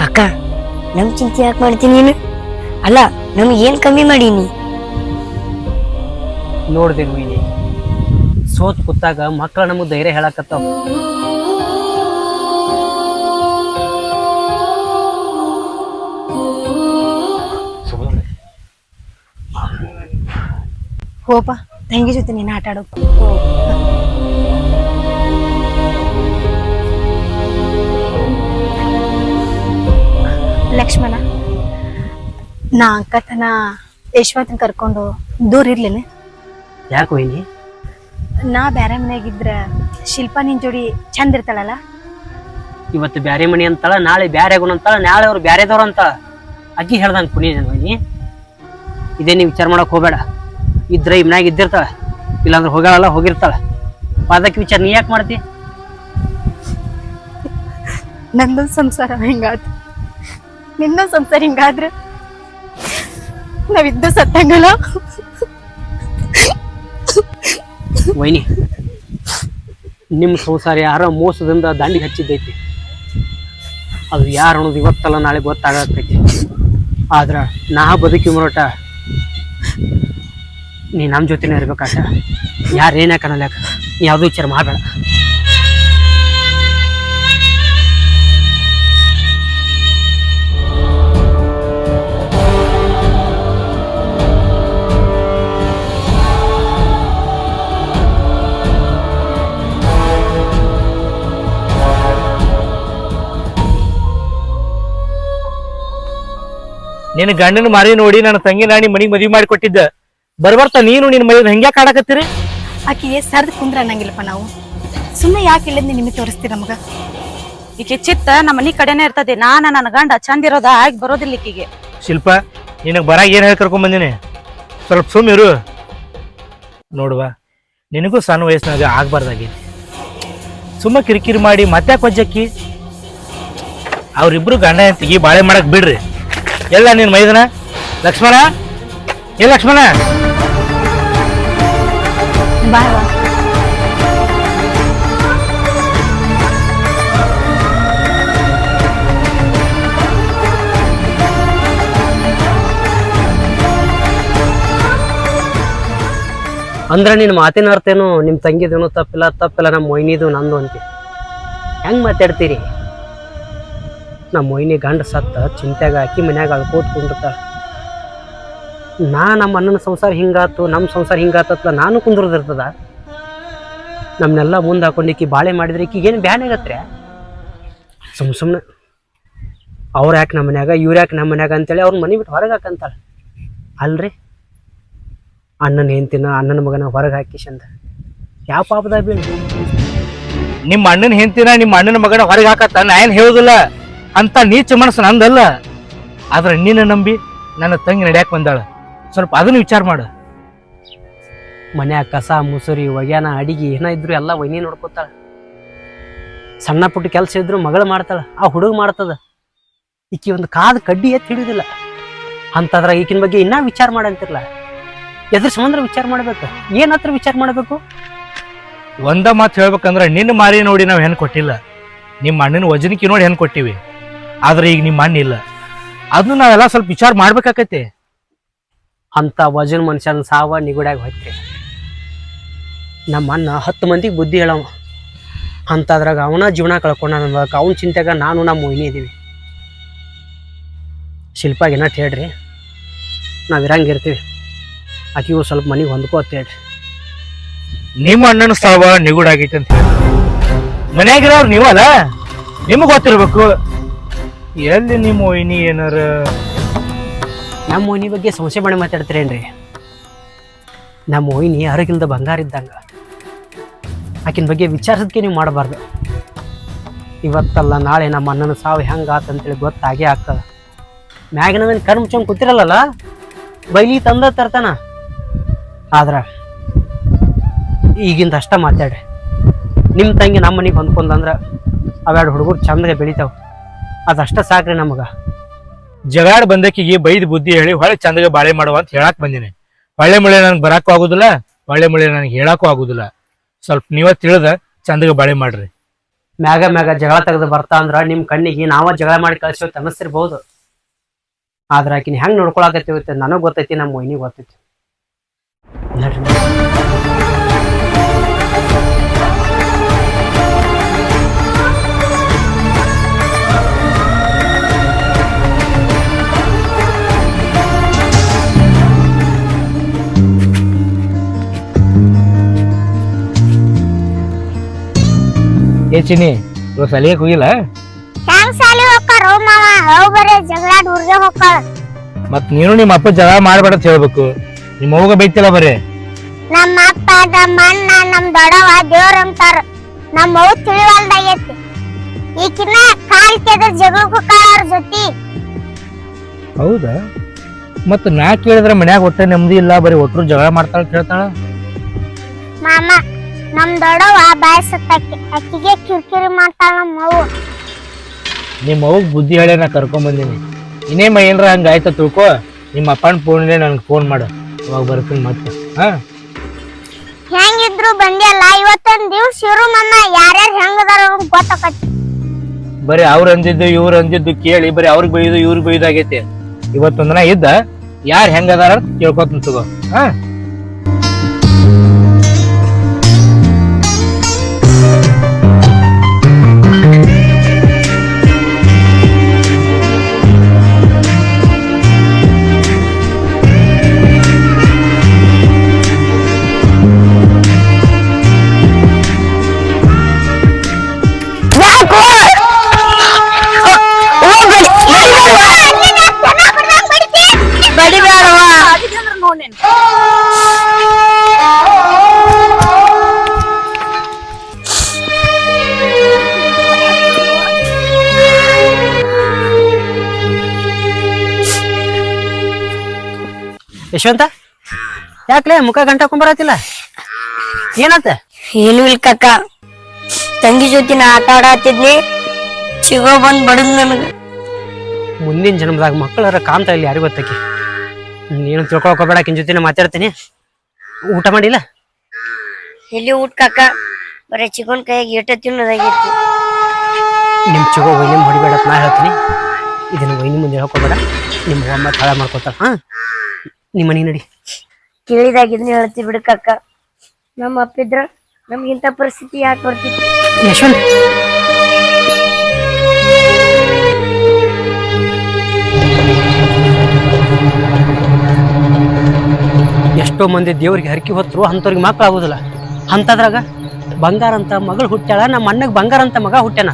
ಕಕ್ಕ ನಮ್ಮ ಚಿಂತೆ ಯಾಕೆ ಮಾಡ್ತೀನಿ ನೀನು? ಅಲ್ಲ ನಮ್ಗೆ ಏನು ಕಮ್ಮಿ ಮಾಡೀನಿ ನೋಡ್ದೆ ನೀನು ಸೋತ್ ಕೂತಾಗ ಮಕ್ಕಳ ನಮಗೆ ಧೈರ್ಯ ಹೇಳಕತ್ತಾವ. ಹೋಪ ತಂಗಿ ಜೊತೆ ನೀನು ಆಟ ಆಡೋ ಲಕ್ಷ್ಮಣ ನಾ ಅಂಕತನ ಯಶವಂತನ ಕರ್ಕೊಂಡು ದೂರ ಇರ್ಲೇನೆ. ಯಾಕೆ ಹೋಯ್ನಿ ನಾ ಬ್ಯಾರೆ ಮನೆಯಾಗಿದ್ರ ಶಿಲ್ಪ ನಿನ್ ಜೋಡಿ ಚಂದ ಇರ್ತಾಳಲ್ಲ? ಇವತ್ತು ಬ್ಯಾರೆ ಮನೆ ಅಂತಾಳ ನಾಳೆ ಬ್ಯಾರೆ ಗುಣ ಅಂತಾಳ ನಾಳೆ ಅವ್ರು ಬ್ಯಾರೆದವ್ರು ಅಂತಾಳ. ಅಕ್ಕಿ ಹೇಳ್ದಂಗೆ ಪುನಿ ವೈನಿ. ಇದೇ ನೀವು ವಿಚಾರ ಮಾಡಕ್ ಹೋಗ್ಬೇಡ. ಇದ್ರೆ ಮನ್ಯಾಗ ಇದ್ದಿರ್ತಾಳೆ. ಇಲ್ಲಾಂದ್ರೆ ಹೋಗ್ಯಾಳಲ್ಲ ಹೋಗಿರ್ತಾಳೆ. ಅದಕ್ಕೆ ವಿಚಾರ ನೀ ಯಾಕೆ ಮಾಡ್ತಿ? ನನ್ನ ಸಂಸಾರ ಹಿಂಗಾತ್. ನಿನ್ನ ಸಂಸಾರ ಹಿಂಗಾದ್ರೆ ನಾವಿದ್ದು ಸತ್ತಂಗಲ್ಲ. ವೈನಿ ನಿಮ್ಮ ಸಂಸಾರ ಯಾರ ಮೋಸದಿಂದ ದಾಂಡಿಗೆ ಹಚ್ಚಿದ್ದೈತಿ? ಅದು ಯಾರು ಅನ್ನೋದು ಇವತ್ತಲ್ಲ ನಾಳೆ ಗೊತ್ತಾಗತೈತಿ ಆದ್ರ ನಾ ಬದುಕಿ ಮರೋಟ ನೀ ನಮ್ಮ ಜೊತೆನೇ ಇರ್ಬೇಕಾಟ ಯಾರು ಏನೇ ಕಾಣಲ್ಯಾಕ ನೀ ಯಾವುದೂ ವಿಚಾರ ಮಾಡಬೇಡ. ನಿನ್ನ ಗಂಡನ ಮಾರಿ ನೋಡಿ ನನ್ನ ತಂಗಿ ನಾನಿ ಮನಿಗೆ ಮದುವೆ ಮಾಡಿ ಕೊಟ್ಟಿದ್ದ. ಬರ್ಬರ್ತಾ ನೀನು ನಿನ್ನ ಮೈ ಹೆಂಗ್ಯಾ ಕಾಡಕತ್ತೀರಿ ಆಕಿಗೆ ಸರ್ದ್ ಕುಂದ್ರ ಅನ್ನಂಗಿಲ್ಲಪ್ಪ ನಾವು. ಸುಮ್ಮನೆ ಯಾಕೆ ಇಲ್ಲದ್ ನಿಮಗೆ ತೋರಿಸ್ತೀರ ನಮಗ? ಈಕೆ ಚಿತ್ತ ನಮ್ಮ ಮನಿ ಕಡೆನೇ ಇರ್ತದೆ. ನಾನ ನನ್ನ ಗಂಡ ಚಂದ ಇರೋದ ಆಗಿ ಬರೋದಿಲ್ಲ ಈಕಿಗೆ. ಶಿಲ್ಪ ನಿನಗೆ ಬರಾಗ ಏನು ಹೇಳಿ ಕರ್ಕೊಂಡ್ ಬಂದಿನಿ ಸ್ವಲ್ಪ ಸುಮ್ ಇರು. ನೋಡುವ ನಿನಗೂ ಸಣ್ಣ ವಯಸ್ಸಿನಾಗ ಆಗ್ಬಾರ್ದಾಗೈತಿ ಸುಮ್ಮ ಕಿರಿಕಿರಿ ಮಾಡಿ ಮತ್ತೆ ಕೊಜ್ಜಕ್ಕಿ ಅವ್ರಿಬ್ರು ಗಂಡ ಹೆಂಡತಿಗೆ ಬಾಳೆ ಮಾಡಕ್ ಬಿಡ್ರಿ. ಎಲ್ಲ ನಿನ್ ಮೈದನ? ಲಕ್ಷ್ಮಣ? ಏ ಲಕ್ಷ್ಮಣ? ಅಂದ್ರೆ ನಿನ್ನ ಮಾತಿನ ಅರ್ಥ ಏನು? ನಿಮ್ಮ ತಂಗಿದೇನು ತಪ್ಪಿಲ್ಲ ತಪ್ಪಿಲ್ಲ ನಮ್ಮ ಮೊಯ್ನಿದು ನಂದು ಅಂತ. ಹೆಂಗೆ ಮಾತಾಡ್ತೀರಿ? ನಮ್ಮ ಮೊಯ್ನಿ ಗಂಡ ಸತ್ತ ಚಿಂತ್ಯಾಗ ಹಾಕಿ ಮನ್ಯಾಗ ಅಳ್ಕೋತ್ ನಾ ನಮ್ಮ ಅಣ್ಣನ ಸಂಸಾರ ಹಿಂಗಾತು, ನಮ್ಮ ಸಂಸಾರ ಹಿಂಗಾತತ್ಲ ನಾನು ಕುಂದ್ರದಿರ್ತದ. ನಮ್ಮನ್ನೆಲ್ಲ ಮುಂದೆ ಹಾಕೊಂಡು ಈಕಿ ಬಾಳೆ ಮಾಡಿದ್ರೆ ಏನು ಬ್ಯಾನ್ ಆಗತ್ತೆ ಸುಮ್ ಸುಮ್ಮನೆ ಅವ್ರು ಯಾಕೆ ನಮ್ಮ ಮನ್ಯಾಗ, ಇವ್ರು ಯಾಕೆ ನಮ್ಮ ಮನ್ಯಾಗ ಅಂತೇಳಿ ಅವ್ರ ಮನೆ ಬಿಟ್ಟು ಹೊರಗೆ ಹಾಕಂತಾಳೆ. ಅಲ್ರಿ? ಅಣ್ಣನ ಹೆಂಡ್ತಿನ, ಅಣ್ಣನ ಮಗನ ಹೊರಗೆ ಹಾಕಿಸಂದ ಯಾವ ಪಾಪದ ಬೀಳ್? ನಿಮ್ಮ ಅಣ್ಣನ ಹೆಂಡತಿನ, ನಿಮ್ಮ ಅಣ್ಣನ ಮಗನ ಹೊರಗೆ ಹಾಕತ್ತ ನಾ ಏನು ಹೇಳುದಿಲ್ಲ. ಅಂತ ನೀಚ ಮನಸ್ಸು ನಂದಲ್ಲ. ಆದ್ರೆ ನಿನ್ನ ನಂಬಿ ನನ್ನ ತಂಗಿ ನಡೆಯಕ್ಕೆ ಬಂದಾಳ. ಸ್ವಲ್ಪ ಅದನ್ನು ವಿಚಾರ ಮಾಡು. ಮನ್ಯಾಗ ಕಸ ಮುಸುರಿ ಒಗ್ಯಾನ ಅಡಿಗೆ ಏನ ಇದ್ರು ಎಲ್ಲ ವೈನಿ ನೋಡ್ಕೋತಾಳ. ಸಣ್ಣ ಪುಟ್ಟ ಕೆಲಸ ಇದ್ರು ಮಗಳು ಮಾಡ್ತಾಳ ಆ ಹುಡುಗ ಮಾಡ್ತದ. ಈಕಿ ಒಂದು ಕಾದು ಕಡ್ಡಿ ಎತ್ತಿ ಹಿಡಿದಿಲ್ಲ. ಅಂತದ್ರ ಈಕಿನ ಬಗ್ಗೆ ಇನ್ನ ವಿಚಾರ ಮಾಡಂತಿರ್ಲ. ಎದ್ರ ಸಂಬಂಧ ವಿಚಾರ ಮಾಡ್ಬೇಕು? ಏನ್ ಹತ್ರ ವಿಚಾರ ಮಾಡ್ಬೇಕು? ಒಂದ ಮಾತು ಹೇಳ್ಬೇಕಂದ್ರ ನಿನ್ನ ಮಾರಿ ನೋಡಿ ನಾವು ಹೆಣ್ಣು ಕೊಟ್ಟಿಲ್ಲ. ನಿಮ್ಮ ಅಣ್ಣನ ವಜನಕ್ಕೆ ನೋಡಿ ಹೆಣ್ಣು ಕೊಟ್ಟಿವಿ. ಆದ್ರೆ ಈಗ ನಿಮ್ಮ ಅಣ್ಣ ಇಲ್ಲ. ಅದನ್ನ ನಾವೆಲ್ಲ ಸ್ವಲ್ಪ ವಿಚಾರ ಮಾಡ್ಬೇಕಾಕೈತಿ. ಅಂತ ವಜನ್ ಮನುಷ್ಯನ ಸಾವ ನಿಗುಡ್ಯಾಗ ಹೋಯ್ತು ನಮ್ಮ ಅಣ್ಣ ಹತ್ತು ಮಂದಿಗೆ ಬುದ್ಧಿ ಹೇಳವ. ಅಂತದ್ರಾಗ ಅವನ ಜೀವನ ಕಳ್ಕೊಂಡ ಅನ್ನೋದಕ್ಕೆ ಅವನ ಚಿಂತೆಗ ನಾನು ನಮ್ಮ ಮೊಯ್ನಿ ಇದ್ದೀವಿ ಶಿಲ್ಪಾಗಿ ಏನಟ್ ಹೇಳ್ರಿ? ನಾವು ಇರಂಗಿರ್ತೀವಿ ಆಕಿಗೂ ಸ್ವಲ್ಪ ಮನೆಗೆ ಹೊಂದ್ಕೋತ ಹೇಳ್ರಿ. ನಿಮ್ಮ ಅಣ್ಣನ ಸಾವ ನಿಗುಡಾಗೈತಿ ಅಂತ ಹೇಳಿ ಮನ್ಯಾಗಿರೋರು ನೀವಲ್ಲ? ನಿಮಗೆ ಗೊತ್ತಿರ್ಬೇಕು. ಎಲ್ಲಿ ನಿಮ್ಮ ಒಯ್ನಿ ಏನಾರ ನಮ್ಮ ಮೋಹಿನಿ ಬಗ್ಗೆ ಸಂಶಯ ಮಾಡಿ ಮಾತಾಡ್ತೀರೇನ್ರಿ? ನಮ್ಮ ಮೋಹಿನಿ ಅರಗಿಲ್ದ ಬಂಗಾರ ಇದ್ದಂಗ. ಆಕಿನ ಬಗ್ಗೆ ವಿಚಾರಿಸೋದಕ್ಕೆ ನೀವು ಮಾಡಬಾರ್ದು. ಇವತ್ತಲ್ಲ, ನಾಳೆ ನಮ್ಮ ಅಣ್ಣನ ಸಾವು ಹೆಂಗೆ ಆತಂತೇಳಿ ಗೊತ್ತಾಗೇ ಆಗ್ತದ ಮ್ಯಾಗಿನವೇನು ಕರ್ಮ ಮುಚ್ಕೊಂಡ್ ಕೂತಿರಲ್ಲ ಬೈಲಿ ತಂದ ತರ್ತಾನ. ಆದ್ರ, ಈಗಿಂದ ಅಷ್ಟ ಮಾತಾಡ್ರಿ. ನಿಮ್ಮ ತಂಗಿ ನಮ್ಮ ಮನೆಗೆ ಹೊಂದ್ಕೊಂಡಂದ್ರೆ ಅವೆರಡು ಹುಡುಗರು ಚಂದಗೆ ಬೆಳಿತಾವ. ಅದಷ್ಟ ಸಾಕ್ರಿ ನಮಗೆ. ಜಗಾಡ್ ಬಂದಕ್ಕಿಗೆ ಬೈದ್ ಬುದ್ಧಿ ಹೇಳಿ ಹೊಳೆ ಚಂದಗೆ ಬಾಳೆ ಮಾಡುವ ಅಂತ ಹೇಳಕ್ ಬಂದಿನಿ. ಒಳ್ಳೆ ಮಳೆ ನನ್ಗೆ ಬರಾಕು ಆಗುದಿಲ್ಲ ಒಳ್ಳೆ ಮಳೆ ನನಗೆ ಹೇಳಕ್ಕೂ ಆಗುದಿಲ್ಲ. ಸ್ವಲ್ಪ ನೀವ ತಿಳಿದ ಚಂದಗೆ ಬಾಳೆ ಮಾಡ್ರಿ. ಮ್ಯಾಗ ಮ್ಯಾಗ ಜಗಳ ತೆಗೆದು ಬರ್ತಾ ಅಂದ್ರ ನಿಮ್ ಕಣ್ಣಿಗೆ ನಾವ ಜಗಳ ಮಾಡಿ ಕಳ್ಸೋತ್ ಅನಸ್ತಿರ್ಬಹುದು ಆದ್ರ ಆಕಿನ ಹೆಂಗ್ ನೋಡ್ಕೊಳಕತ್ತೀವಿ ನನಗ್ ಗೊತ್ತೈತಿ, ನಮ್ಮ ಮೊಯ್ನಿಗೆ ಗೊತ್ತೈತಿ. ಏ ಚಿನಿ ಇವತ್ತು ಸಲಿಗೆ ಹೋಗಿಲ್ಲ? ಹೆಂಗ್ ಸಾಲಿ ಹೋಗ್ತಾರೋ ಮಾವ? ಅವ್ ಬರೇ ಜಗಳಾಡ್ ಊರ್ಗೆ ಹೋಗ್ತಾಳ ಮತ್ ನೀನು ನಿಮ್ಮ ಅಪ್ಪ ಜಗಳ ಮಾಡ್ಬೇಡ ಅಂತ ಹೇಳ್ಬೇಕು. ನಿಮ್ಮ ಅವ್ಗ ಬೈತಿಲ್ಲ ಬರೇ? ನಮ್ಮ ಅಪ್ಪ ನಮ್ಮ ಅಣ್ಣ ನಮ್ ದೊಡವ ದೇವ್ರ ಅಂತಾರ. ನಮ್ಮ ಅವ್ ತಿಳಿವಲ್ದಾಗೈತಿ ಈಕಿನ ಕಾಲ್ ತೆಗೆದ ಜಗಳಕ್ಕೆ ಅವ್ರ ಜೊತೆ. ಹೌದಾ? ಮತ್ ನಾ ಕೇಳಿದ್ರೆ ಮನ್ಯಾಗ ಒಟ್ಟೆ ನೆಮ್ಮದಿ ಇಲ್ಲ ಬರೀ ಒಟ್ರು ಜಗಳ ಮಾಡ್ತಾಳ ಕೇಳ್ತಾಳ ಮಾಮ ನಮ್ ದೊಡ್ಡವ ಬಾಯಸತ್ತಕ್ಕಿ ಅಕ್ಕಿಗೆ ಕಿರಿಕಿರಿ ಮಾಡ್ತಾಳ ನಮ್ಮ ಅವ್ವ ನಿಮ್ಮ ಅವ್ಗ ಬುದ್ಧಿ ಹೇಳಿ ನಾ ಕರ್ಕೊಂಡ್ ಬಂದೀನಿ. ಇನ್ನೇ ಮ ಏನರ ಹಂಗ ಆಯ್ತಾ ತಿಳ್ಕೊ. ನಿಮ್ಮ ಅಪ್ಪನ ಫೋನ್ಲೇ ನನ್ಗೆ ಫೋನ್ ಮಾಡು. ಅವಾಗ ಬರ್ತೀನಿ ಮತ್ತೆ. ಹಾ? ಹೆಂಗಿದ್ರು ಬಂದಿಯಲ್ಲ ಇವತ್ತೊಂದ್ ದಿವ್ಸ ಇರು ಮಮ್ಮ ಯಾರ್ಯಾರು ಹೆಂಗದಾರ ಗೊತ್ತಕತ್ತಿ. ಬರೀ ಅವ್ರ ಅಂದಿದ್ದು ಇವ್ರ ಅಂದಿದ್ದು ಕೇಳಿ ಬರೀ ಅವ್ರಿಗೆ ಬೈದು ಇವ್ರಿಗೆ ಬೈದಾಗೈತಿ. ಇವತ್ತೊಂದನ ಇವತ್ತೊಂದಿನ ಇದ್ದ ಯಾರು ಹೆಂಗದಾರ ಕೇಳ್ಕೊತೀನಿ ತಗೋ. ಹಾ? ಯಶವಂತ? ಯಾಕ್ಲೆ ಮುಖ ಗಂಟ ಹಾಕೊಂಬರತ್ತಿಲ್ಲ ಏನಂತ? ಏನು ಇಲ್ಲ ಕಾಕ. ತಂಗಿ ಜೊತೆ ನಾ ಆಟ ಆಡತ್ತಿದ್ನಿ ಚಿಗೋ ಬಂದ್ ಬಡದ್ ನನಗ. ಮುಂದಿನ ಜನ್ಮದಾಗ ಮಕ್ಕಳರ ಕಾಂತ ಇಲ್ಲಿ ಯಾರಿಗೂ ಗೊತ್ತಕ್ಕೆ. ಏನು ತಿಳ್ಕೊಳಕೋಬೇಡ ಆಕಿನ ಜೊತೆ ಮಾತಾಡ್ತೀನಿ. ಊಟ ಮಾಡಿಲ್ಲ? ಎಲ್ಲಿ ಊಟ ಕಕ್ಕ ಬರೀ ಚಿಕನ್ ಕೈಯಾಗ ಏಟ ತಿನ್ನೋದಾಗೈತಿ. ನಿಮ್ ಚಿಗೋ ವೈನಿ ಹೊಡಿಬೇಡ ನಾ ಹೇಳ್ತೀನಿ. ಇದನ್ನ ವೈನಿ ಮುಂದೆ ಹೇಳ್ಕೊಬೇಡ. ನಿಮ್ಮ ಅಮ್ಮ ತಳ ಮಾಡ್ಕೊತಾರ ಹಾ? ನಿಮ್ಮ ಮನೆ ನಡಿ. ಕೇಳಿದಾಗ ಇದನ್ನ ಹೇಳ್ತಿ ಬಿಡು ಕಕ್ಕ ನಮ್ಮ ಅಪ್ಪಿದ್ರ ನಮ್ಗೆ ಇಂತ ಪರಿಸ್ಥಿತಿ ಯಾಕೆ ಬರ್ತಿತ್ತು? ಯಶವಂತ್. ಎಷ್ಟೋ ಮಂದಿ ದೇವ್ರಿಗೆ ಹರಕೆ ಹೊತ್ತರು ಅಂಥವ್ರಿಗೆ ಮಕ್ಳು ಆಗೋದಿಲ್ಲ. ಅಂಥದ್ರಾಗ ಬಂಗಾರ ಅಂತ ಮಗಳು ಹುಟ್ಟ್ಯಾಳ ನಮ್ಮ ಅಣ್ಣಗೆ ಬಂಗಾರ ಅಂತ ಮಗ ಹುಟ್ಟ್ಯಾನ.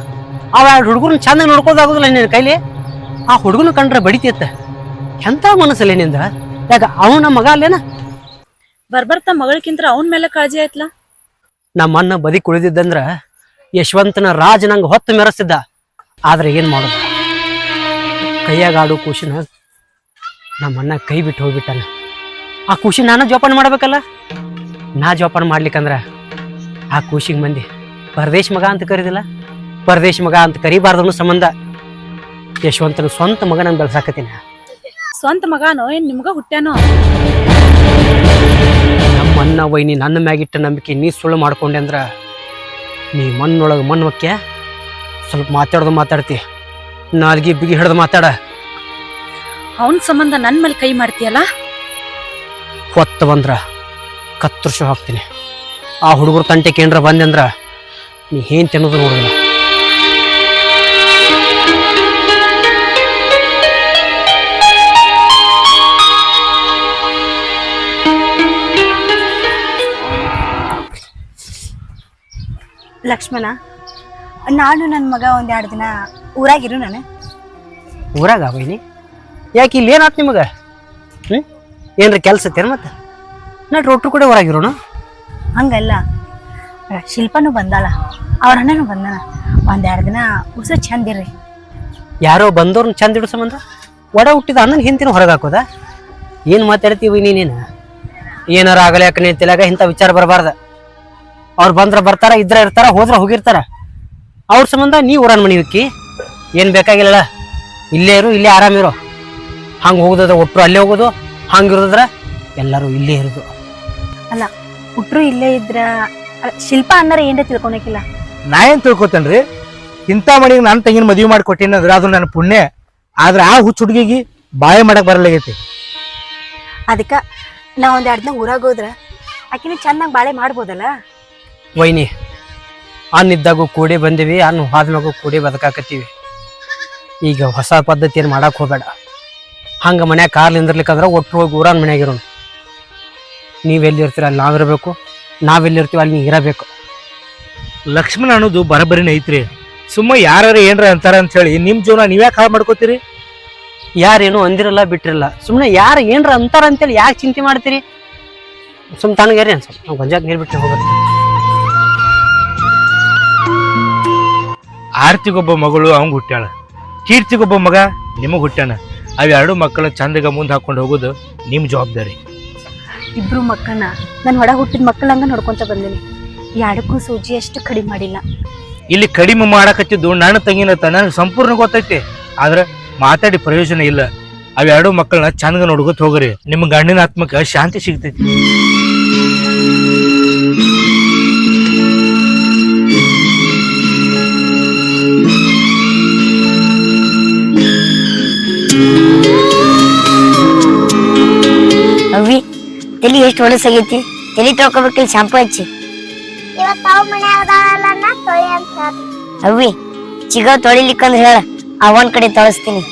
ಅವ ಹುಡುಗರನ್ನ ಚಂದ ನೋಡ್ಕೋದಾಗೋದಿಲ್ಲ ನಿನ್ನ ಕೈಲಿ. ಆ ಹುಡುಗನ ಕಂಡ್ರೆ ಬಡಿತಿತ್ತ ಎಂಥ ಮನಸ್ಸಲ್ಲಿ ನಿಂದ ಯಾಕ ಅವನ ಮಗ ಅಲ್ಲೇನ? ಬರ್ಬರ್ತಾ ಮಗಳಕ್ಕಿಂತ ಅವನ ಮೇಲೆ ಕಾಳಜಿ ಆಯ್ತಲ್ಲ ನಮ್ಮ ಅಣ್ಣ ಬದಿ ಕುಳಿದಿದ್ದಂದ್ರ ಯಶವಂತನ ರಾಜ ನಂಗೆ ಹೊತ್ತು ಮೆರೆಸಿದ್ದ ಆದ್ರೆ ಏನ್ ಮಾಡೋದು? ಕೈಯಾಗ ಆಡು ಖುಷಿನ ನಮ್ಮ ಅಣ್ಣ ಕೈ ಬಿಟ್ಟು ಹೋಗ್ಬಿಟ್ಟಾನ. ಆ ಖುಷಿ ನಾನು ಜೋಪಾನ ಮಾಡ್ಬೇಕಲ್ಲ? ನಾ ಜೋಪಾನ ಮಾಡ್ಲಿಕ್ಕಂದ್ರ ಆ ಖುಷಿಗೆ ಮಂದಿ ಪರದೇಶ ಮಗ ಅಂತ ಕರೀದಿಲ್ಲ? ಪರದೇಶ್ ಮಗ ಅಂತ ಕರಿಬಾರ್ದು ಸಂಬಂಧ ಯಶವಂತನ ಸ್ವಂತ ಮಗನ ಬೆಳ್ಸಾಕತ್ತೀನಿ. ಸ್ವಂತ ಮಗಾನೋ ಏನ್ ನಿಮ್ಗ ಹುಟ್ಟ್ಯಾನೋ? ನಮ್ಮ ಅಣ್ಣ ವೈನಿ ನನ್ನ ಮ್ಯಾಗಿಟ್ಟ ನಂಬಿಕೆ ನೀ ಸುಳ್ಳು ಮಾಡ್ಕೊಂಡೆ ಅಂದ್ರ ನೀ ಮಣ್ಣೊಳಗೆ ಮಣ್ಣು ಹೊಕ್ಕೆ? ಸ್ವಲ್ಪ ಮಾತಾಡ್ದು ಮಾತಾಡ್ತಿ. ನಾಲ್ಗಿ ಬಿಗಿ ಹಿಡ್ದು ಮಾತಾಡ. ಅವನ್ ಸಂಬಂಧ ನನ್ ಮೇಲೆ ಕೈ ಮಾಡ್ತೀಯಲ್ಲ? ಹೊತ್ತು ಬಂದ್ರ ಕತ್ತರ್ಸ ಹಾಕ್ತೀನಿ. ಆ ಹುಡುಗರು ತಂಟೆ ಕೇಂದ್ರ ಬಂದೆ ಅಂದ್ರ ನೀ ಏನ್ ತಿನ್ನೋದು ನೋಡಿಲ್ಲ ಲಕ್ಷ್ಮಣ ನಾನು ನನ್ನ ಮಗ ಒಂದೆರಡು ಎರಡು ದಿನ ಊರಾಗಿರು ನಾನು. ಊರಾಗ ಬೈನಿ ಯಾಕೆ ಇಲ್ಲಿ ಏನಾತ್ ನಿಮಗ? ಹ್ಞೂ ಏನ್ರ ಕೆಲಸ ಐತೇನು ಮತ್ತೆ? ನಾ ರೊಟ್ಟರು ಕೂಡ ಹೊರಾಗಿರೋಣ ಹಂಗಲ್ಲ. ಶಿಲ್ಪನೂ ಬಂದಾಳ. ಅವ್ರ ಅಣ್ಣನೂ ಬಂದಾನ. ಒಂದ್ ಎರಡು ದಿನ ಉಸ ಚಂದ ಇರ್ರಿ. ಯಾರೋ ಬಂದವ್ರನ್ನ ಚಂದ ಇಡೋ ಸಂಬಂಧ ಒಡ ಹುಟ್ಟಿದ ಅಣ್ಣನ ಹಿಂತಿನ ಹೊರಗೆ ಹಾಕೋದ? ಏನು ಮಾತಾಡ್ತೀವಿ ನೀನೇನು ಏನಾರ ಆಗಲಿ ಯಾಕೆ ನೀನ್ ತಲೆಯಾಗ ಇಂಥ ವಿಚಾರ ಬರಬಾರ್ದ. ಅವ್ರು ಬಂದ್ರ ಬರ್ತಾರ ಇದ್ರೆ ಇರ್ತಾರ ಹೋದ್ರೆ ಹೋಗಿರ್ತಾರ. ಅವ್ರ ಸಂಬಂಧ ನೀ ಊರನ್ ಮನಿ ಹುಕ್ಕಿ. ಏನು ಬೇಕಾಗಿಲ್ಲ ಇಲ್ಲೇ ಇರು ಇಲ್ಲೇ ಆರಾಮಿರೋ ಹಂಗೆ ಹೋಗೋದಾದ್ರೆ ಒಟ್ಟರು ಅಲ್ಲೇ ಹೋಗೋದು ಹಂಗಿರೋದ್ರ ಎಲ್ಲರೂ ಇಲ್ಲೇ ಇರೋದು. ಅಲ್ಲ ಹುಟ್ಟರು ಇಲ್ಲೇ ಇದ್ರ ಅಲ್ಲ, ಶಿಲ್ಪ ಅನ್ನಾರ ಏನ್ರ ತಿಳ್ಕೊಳಕಿಲ್ಲ? ನಾ ಏನ್ ತಿಳ್ಕೊತೇನ್ರಿ? ಇಂಥ ಮನೆಗೆ ನನ್ನ ತಂಗಿನ ಮದುವೆ ಮಾಡಿ ಕೊಟ್ಟಿನಂದ್ರೆ ಅದು ನನ್ನ ಪುಣ್ಯ. ಆದ್ರೆ ಆ ಹುಚ್ಚು ಹುಡುಗಿಗೆ ಬಾಳೆ ಮಾಡಕ್ ಬರಲಾಗೈತಿ. ಅದಕ್ಕ ನಾ ಒಂದ್ ಎರಡು ದಿನ ಊರಾಗ ಹೋದ್ರ ಆಕಿನ ಚೆನ್ನಾಗಿ ಬಾಳೆ ಮಾಡ್ಬೋದಲ್ಲ? ವೈನಿ ಅನ್ನಿದ್ದಾಗೂ ಕೂಡಿ ಬಂದೀವಿ ಅನ್ನ ಹೋದ್ಮ್ಯಾಗೂ ಕೂಡಿ ಬದುಕಾಕತ್ತೀವಿ. ಈಗ ಹೊಸ ಪದ್ಧತಿಯನ್ನು ಮಾಡಕ್ಕೆ ಹೋಗಬೇಡ. ಹಂಗೆ ಮನ್ಯಾಗ ಕಾರ್ಲಿ ನಿಂದಿರ್ಲಿಕ್ಕಂದ್ರೆ ಒಟ್ಟು ಹೋಗಿ ಊರಾನ್ ಮನೆಯಾಗಿರೋ ನೀವೆಲ್ಲಿರ್ತೀರ ಅಲ್ಲಿ ನಾವಿರಬೇಕು ನಾವೆಲ್ಲಿರ್ತೀವಿ ಅಲ್ಲಿ ನೀವು ಇರಬೇಕು. ಲಕ್ಷ್ಮಣ ಅನ್ನೋದು ಬರಬರಿನ ಐತ್ರಿ ಸುಮ್ಮ ಯಾರು ಏನ್ರ ಅಂತಾರ ಅಂತ ಹೇಳಿ ನಿಮ್ಮ ಜೀವನ ನೀವ್ಯಾಕೆ ಹಾಳು ಮಾಡ್ಕೋತೀರಿ? ಯಾರೇನು ಅಂದಿರಲ್ಲ ಬಿಟ್ಟಿರಲ್ಲ. ಸುಮ್ಮನೆ ಯಾರು ಏನರ ಅಂತಾರ ಅಂತೇಳಿ ಯಾಕೆ ಚಿಂತೆ ಮಾಡ್ತೀರಿ? ಸುಮ್ ತಣ್ಣಗೇರಿ ಅನ್ಸ ನಾವು ಗಂಜಾಕ್ ನೀರು ಬಿಟ್ಟು ಹೋಗ್ರಿ ಆರ್ತಿಗೊಬ್ಬ ಮಗಳು ಅವಂಗೆ ಹುಟ್ಟ್ಯಾಳ. ಕೀರ್ತಿಗೊಬ್ಬ ಮಗ ನಿಮಗೆ ಹುಟ್ಟ್ಯಾನ. ಅವೆರಡು ಮಕ್ಕಳ ಚಂದಗ ಮುಂದೆ ಹಾಕೊಂಡು ಹೋಗೋದು ನಿಮ್ಮ ಜವಾಬ್ದಾರಿ. ಇಬ್ರು ಮಕ್ಕಳನ್ನ ನಾನು ಹೊಡ ಹುಟ್ಟಿದ ಮಕ್ಕಳಂಗ ನೋಡ್ಕೊಂತ ಬಂದೀನಿ. ಎರಡಕ್ಕೂ ಸೂಜಿ ಅಷ್ಟು ಕಡಿಮೆ ಮಾಡಿಲ್ಲ. ಇಲ್ಲಿ ಕಡಿಮೆ ಮಾಡಕತ್ತಿದ್ದು ನನ್ನ ತಂಗಿನ ನನಗೆ ಸಂಪೂರ್ಣ ಗೊತ್ತೈತಿ. ಆದ್ರೆ ಮಾತಾಡಿ ಪ್ರಯೋಜನ ಇಲ್ಲ. ಅವೆರಡು ಮಕ್ಕಳನ್ನ ಚಂದಗ ನೋಡ್ಕೊತ ಹೋಗ್ರಿ. ನಿಮ್ಗೆ ಗಂಡಿನ ಆತ್ಮಕ್ಕೆ ಶಾಂತಿ ಸಿಗ್ತೈತಿ. ತಲಿ ಎಷ್ಟು ಹೊಲಸಾಗೈತಿ ತಲಿ ತೊಳ್ಕೊಬೇಕಿಲ್ಲ ಶಾಂಪು ಹಚ್ಚಿ? ಇವತ್ತು ಅವ್ ಮನ್ಯಾಗ ಅದಾಳಲ್ಲ ನಾ ತೊಳಿ ಅಂತ ಹೇಳ್ತೀನಿ. ಚಿಗ ತೊಳಿಲಿಕ್ಕಂದ್ರೆ ಹೇಳ. ಅವನ್ ಕಡೆ ತೊಳಸ್ತೀನಿ.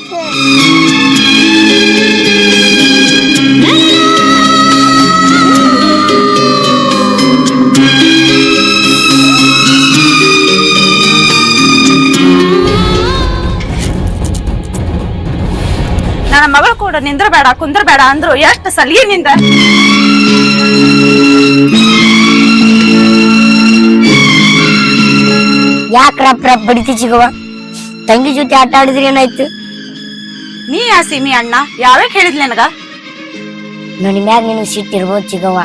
ನನ್ನ ಮಗಳು ಕೂಡ ನಿಂದ್ರಬೇಡ ಕುಂದ್ರಬೇಡ ಅಂದ್ರು ಎಷ್ಟು ಸಲಿಗೆ ನಿಂದ ಯಾಕ ರಪ್ ರಪ್ ಬಡಿತಿ ಚಿಗವ ತಂಗಿ ಜೊತೆ ಆಟ ಆಡಿದ್ರೆ ಏನಾಯ್ತು? ನೀ ಯಾ ಸಿಮಿ ಅಣ್ಣ ಯಾವಾಗ ಹೇಳಿದ್ಲಿ ನನಗ? ನನ್ನ ಮ್ಯಾಗ ನಿನಗೆ ಸಿಟ್ಟಿರ್ಬೋದು ಚಿಗವ ಚಿಗವ್ವ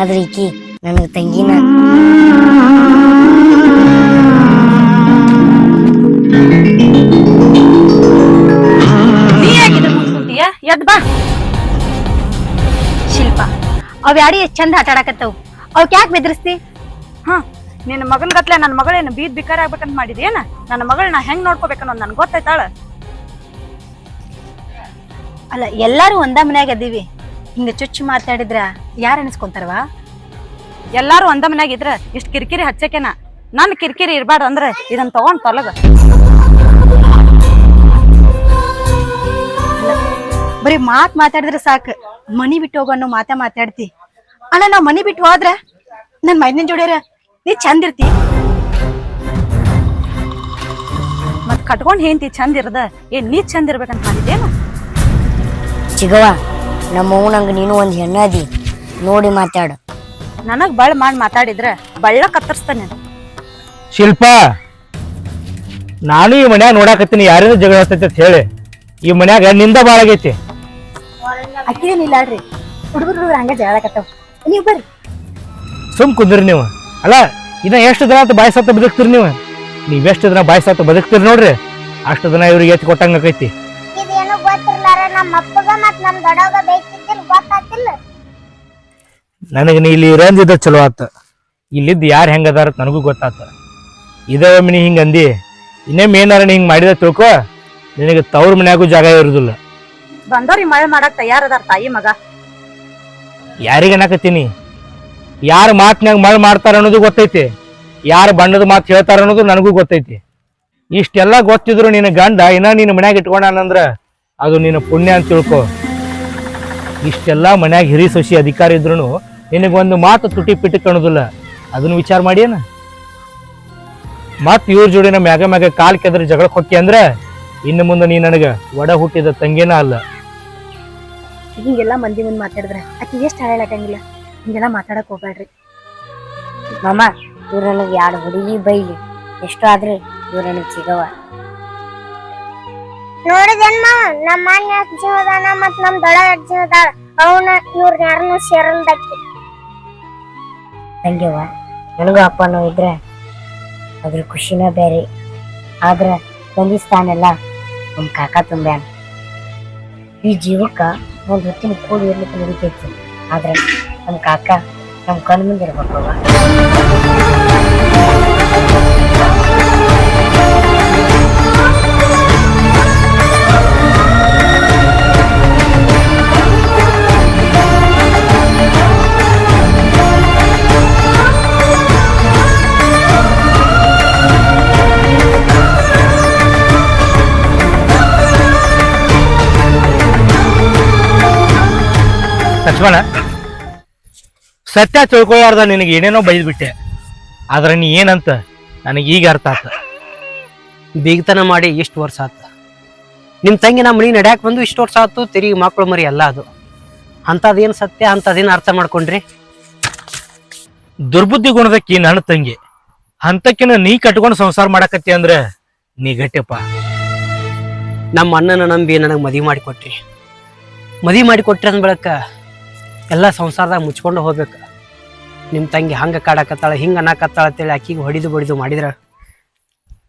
ಆದ್ರೆ ಈಕಿ ನನಗೆ ತಂಗಿನ ನೀ ಮುಂದ್ಕುಂತೀಯ ಎದ್ ಬಾ. ಶಿಲ್ಪ ಅವ್ ಯಾಡಿ ಎಷ್ಟ್ ಚಂದ ಆಟ ಆಡಕತ್ತವು? ಅವಕ್ ಯಾಕೆ ಬೆದರಿಸ್ತಿ? ಹಾ ನಿನ್ನ ಮಗನ್ ಗತ್ಲೆ ನನ್ನ ಮಗಳೇನು ಬೀದ್ ಬಿಕಾರ ಆಗ್ಬೇಕಂತ ಮಾಡಿದೇನ ನನ್ನ ಮಗಳನ್ನ ಹೆಂಗ್ ನೋಡ್ಕೋಬೇಕನ್ನೋದು ನನ್ಗೆ ಗೊತ್ತಾಯ್ತಾಳ? ಅಲ್ಲ ಎಲ್ಲಾರು ಒಂದ ಮನ್ಯಾಗ ಅದೀವಿ. ಹಿಂಗ ಚುಚ್ಚು ಮಾತಾಡಿದ್ರ ಯಾರ ಅನಿಸ್ಕೊಂತಾರವಾ? ಎಲ್ಲಾರು ಒಂದ ಮನ್ಯಾಗ ಇದ್ರ ಇಷ್ಟ ಕಿರಿಕಿರಿ ಹಚ್ಚಕೇನ ನನ್ ಕಿರಿಕಿರಿ ಇರ್ಬಾರ್ದ ಅಂದ್ರೆ ಇದನ್ನ ತಗೊಂಡ್ ತೊಲಗ. ಬರೀ ಮಾತ್ ಮಾತಾಡಿದ್ರೆ ಸಾಕು. ಮನಿ ಬಿಟ್ಟು ಹೋಗೋ ಅನ್ನೋ ಮಾತಾ ಮಾತಾಡ್ತಿ. ಅಣ್ಣ ನಾವ್ ಮನಿ ಬಿಟ್ಟು ಹೋದ್ರ? ನನ್ ಮೈದಿನ ಜೋಡ್ಯಾರ ನೀ ಚಂದ ಇರ್ತಿ. ಮತ್ ಕಟ್ಕೊಂಡ್ ಹೇಂತಿ ಚಂದ ಇರದ ಏನ್ ನೀ ಚಂದ ಇರ್ಬೇಕಂತ ಮಾಡಿದ್ದೇನ? ಚಿಗವ ನಮ್ಮ ನಂಗೆ ನೀನು ಒಂದ್ ಹೆಣ್ಣದಿ ನೋಡಿ ಮಾತಾಡು. ನನಗ್ ಬಳ್ ಮಾಡಿ ಮಾತಾಡಿದ್ರ ಬಳ್ಳ ಕತ್ತರಿಸ್ತಾನೆ ಶಿಲ್ಪ ನಾನು ಈ ಮನ್ಯಾಗ ನೋಡಾಕತ್ತೀನಿ ಯಾರಿಂದ ಜಗಳ ಅಂತ ಹೇಳಿ. ಈ ಮನ್ಯಾಗ ನಿಂದ ಭಾಳ ಆಗೈತಿ. ಅಕ್ಕಿ ಏನಿಲ್ಲ ಹುಡುಗರು ಹುಡುಗರು ಹಂಗ ಜಗಳಕತ್ತವ್. ನೀವ್ ಬರ್ರಿ. ಸುಮ್ ಕುಂದ್ರಿ ನೀವು. ಅಲ್ಲ ಇನ್ನ ಎಷ್ಟು ದಿನ ಅಂತ ಬಾಯಿ ಸತ್ತ ಬದುಕ್ತೀರಿ ನೀವು? ನೀವ್ ಎಷ್ಟು ದಿನ ಬಾಯಿ ಸತ್ತ ಬದುಕ್ತೀರಿ ನೋಡ್ರಿ? ಅಷ್ಟು ದಿನ ಇವ್ರಿಗೆ ಎತ್ತಿ ಕೊಟ್ಟಂಗ ಆಕೈತಿ ಇದೇನು ಗೊತ್ತಿರ್ಲಾರ ನಮ್ಮ ಅಪ್ಪಗ ಮತ್ ನಮ್ ದೊಡ್ಡವಾಗ ಬೇಕಿದ್ದಿಲ್ಲ ಗೊತ್ತಾತಿಲ್ಲ. ನನಗೆ ನೀ ಇಲ್ಲಿ ಇರಂದಿದ್ದ ಚಲೋ ಆತ. ಇಲ್ಲಿದ್ದ ಯಾರು ಹೆಂಗದಾರ ನನಗೂ ಗೊತ್ತಾತ. ಇದೇ ಒಮ್ಮೆ ಹಿಂಗ ಅಂದಿ. ಇನ್ನೇ ಏನಾರ ನೀ ಹಿಂಗೆ ಮಾಡಿದ ತಿಳ್ಕೊ. ನಿನಗೆ ತವ್ರ ಮನ್ಯಾಗೂ ಜಾಗ ಇರುದಿಲ್ಲ. ಬಂದವ್ರಿ ಮಳೆ ಮಾಡಕ್ ತಯಾರದಾರ ತಾಯಿ ಮಗ. ಯಾರಿಗೆ ಅನ್ನಕತ್ತೀನಿ? ಯಾರ ಮಾತಿನಾಗ ಮಳೆ ಮಾಡ್ತಾರ ಅನ್ನೋದು ಗೊತ್ತೈತಿ. ಯಾರ ಬಣ್ಣದ ಮಾತು ಹೇಳ್ತಾರ ಅನ್ನೋದು ನನಗೂ ಗೊತ್ತೈತಿ. ಇಷ್ಟೆಲ್ಲ ಗೊತ್ತಿದ್ರು ನಿನ್ನ ಗಂಡ ಇನ್ನ ನಿನ್ನ ಮನ್ಯಾಗ ಇಟ್ಕೊಂಡಾನಂದ್ರ ಅದು ನಿನ್ನ ಪುಣ್ಯ ಅಂತ ತಿಳ್ಕೊ. ಇಷ್ಟೆಲ್ಲ ಮನ್ಯಾಗ ಹಿರಿ ಸೊಸಿ ಅಧಿಕಾರಿ ಇದ್ರು ನಿನಗೊಂದು ಮಾತು ತುಟಿ ಪಿಟ್ಟು ಕಾಣೋದಿಲ್ಲ. ಅದನ್ನು ವಿಚಾರ ಮಾಡಿಯೇನ? ಮತ್ ಇವ್ರ ಜೋಡಿನ ಮ್ಯಾಗ ಮ್ಯಾಗ ಕಾಲ್ ಕೆದ್ರ ಜಗಳಕ್ಕೆ ಹೊಕ್ಕಿ ಅಂದ್ರೆ ಇನ್ನು ಮುಂದೆ ನೀ ನನಗ ಒಡ ಹುಟ್ಟಿದ ತಂಗೇನ ಅಲ್ಲ. ಹಿಂಗೆಲ್ಲ ಮಂದಿ ಮುಂದ್ ಮಾತಾಡಿದ್ರೆ ಆಕೆ ಎಷ್ಟು ಹಾಳಾಗಂಗಿಲ್ಲ ಹಿಂಗೆಲ್ಲ ಮಾತಾಡಕ್ ಹೋಗ್ಬೇಡ್ರಿ. ಮಾಮ ಇವ್ರು ನನಗೆ ಎರಡು ಹುಡುಗಿ ಬೈಲಿ? ಎಷ್ಟು ಆದ್ರೆ ಇವ್ರು ನನಗೆ ಚಿಗವ್ವ ನೋಡಿದೇನ್ ಮಾವ ನಮ್ಮ ಮಾನ್ಯ ಅಜ್ಜಿ ಹೋದಾನ ಮತ್ ನಮ್ ದೊಡ್ಡ ಅಜ್ಜಿ ಹೋದಾಳ. ಅವನ ಇವ್ರ ಯಾರನ್ನು ಸೇರಲ್ದಕ್ಕೆ. ತಂಗಿವ್ವ ನನಗೂ ಅಪ್ಪನೂ ಇದ್ರೆ ಅದ್ರ ಖುಷಿನ ಬೇರೆ. ಆದ್ರೆ ತಂದಿ ಸ್ಥಾನೆಲ್ಲ ನಮ್ಮ ಕಾಕ ತುಂಬ್ಯಾನ ಈ ಜೀವಕ್ಕ ಒಂದು ಹೊತ್ತಿನ ಕೂಡಿ ಇರ್ಲಿಕ್ಕೆ ನಡಿತೈತಿ. ಆದ್ರೆ ನಮ್ಮ ಕಾಕ ನಮ್ಮ ಕಣ್ ಮುಂದೆ ಇರ್ಬೇಕವ್ವ ಲಕ್ಷ್ಮಣ ಸತ್ಯ ತಿಳ್ಕೊಳ್ಳಾರ್ದ ನಿನಗೆ ಏನೇನೋ ಬೈದ್ಬಿಟ್ಟೆ. ಆದ್ರೆ ನೀ ಏನಂತ ನನಗೆ ಈಗ ಅರ್ಥ ಆತ. ಬೀಗತನ ಮಾಡಿ ಇಷ್ಟು ವರ್ಷ ಆತ. ನಿಮ್ಮ ತಂಗಿ ನಮ್ಮ ಮನೆ ನಡ್ಯಾಕ್ ಬಂದು ಇಷ್ಟು ವರ್ಷ ಆತು ತಿರುಗಿ ಮಕ್ಕಳು ಮರಿ ಎಲ್ಲ ಅದು. ಅಂಥದ್ದೇನು ಸತ್ಯ ಅಂಥದ್ದೇನು ಅರ್ಥ ಮಾಡ್ಕೊಂಡ್ರಿ? ದುರ್ಬುದ್ಧಿ ಗುಣದಕ್ಕಿ ನನ್ನ ತಂಗಿ. ಅಂತಕ್ಕಿನ ನೀ ಕಟ್ಕೊಂಡು ಸಂಸಾರ ಮಾಡಕತ್ತಿ ಅಂದ್ರೆ ನೀ ಗಟ್ಟಿಯಪ್ಪ ನಮ್ಮ ಅಣ್ಣನ ನಂಬಿ ನನಗೆ ಮದುವೆ ಮಾಡಿಕೊಟ್ರಿ. ಮದುವೆ ಮಾಡಿಕೊಟ್ರಿ ಅಂದ ಬಳಕ ಎಲ್ಲ ಸಂಸಾರದಾಗ ಮುಚ್ಕೊಂಡು ಹೋಗ್ಬೇಕು. ನಿಮ್ಮ ತಂಗಿ ಹಂಗೆ ಕಾಡಕತ್ತಾಳ, ಹಿಂಗೆ ಅನ್ನಕತ್ತಾಳ ಅಂತೇಳಿ ಆಕಿಗೆ ಹೊಡಿದು ಬಡಿದು ಮಾಡಿದ್ರೆ